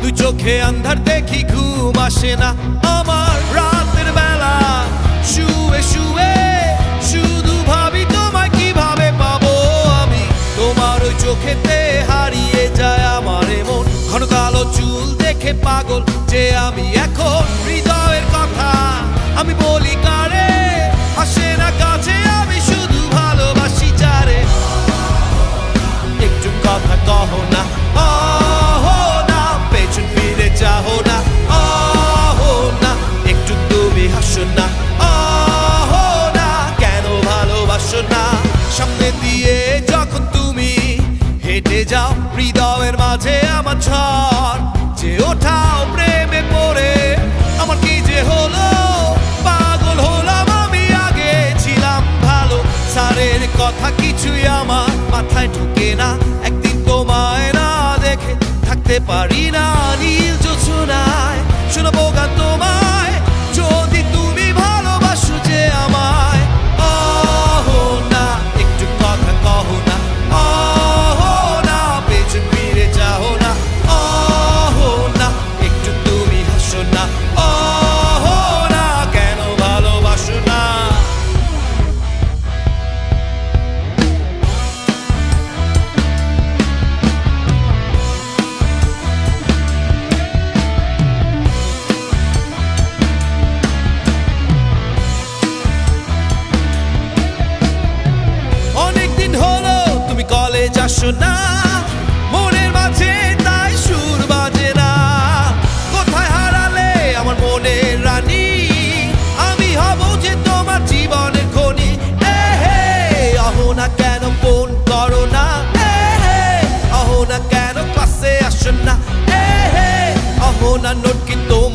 দুই চোখে আন্ধার দেখি ঘুম আসে না। আমার রাতের বেলা শুয়ে শুয়ে শুধু ভাবি তোমায় কীভাবে পাবো আমি? তোমার ওই চোখেতে হারিয়ে যায় আমার মন ঘন কালো চুল দেখে পাগল যে আমি এখন। হৃদয়ের কথা আমি যাও, হৃদয়ের মাঝে আমার ঝড়। যে ওঠাও প্রেমে পড়ে, আমার কি যে হলো? পাগল হলাম আমি, আগে ছিলাম ভালো। স্যারের কথা কিছুই আমার মাথায় ঢুকে না। একদিন তোমায় না দেখে থাকতে পারি না, নীল যোচনায় শোনাবো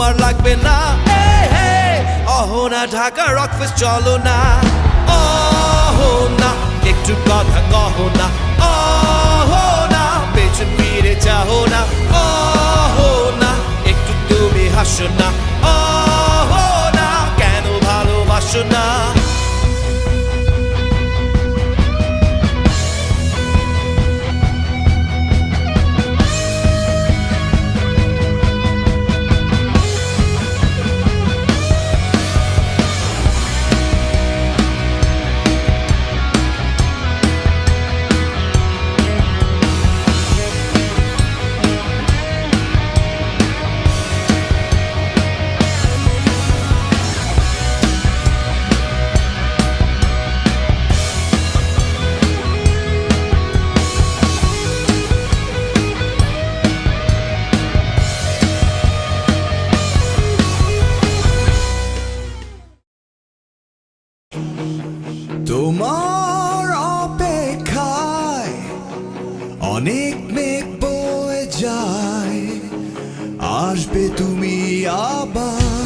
তোমার লাগবে না। এ হে অহো না ঢাকা রকফেস চলো না। অহো না একটু কথা কহো না। অহো না পেছন ফিরে চাহো তোমার অপেক্ষায় অনেক মেঘ বয়ে যায়। আসবে তুমি আবার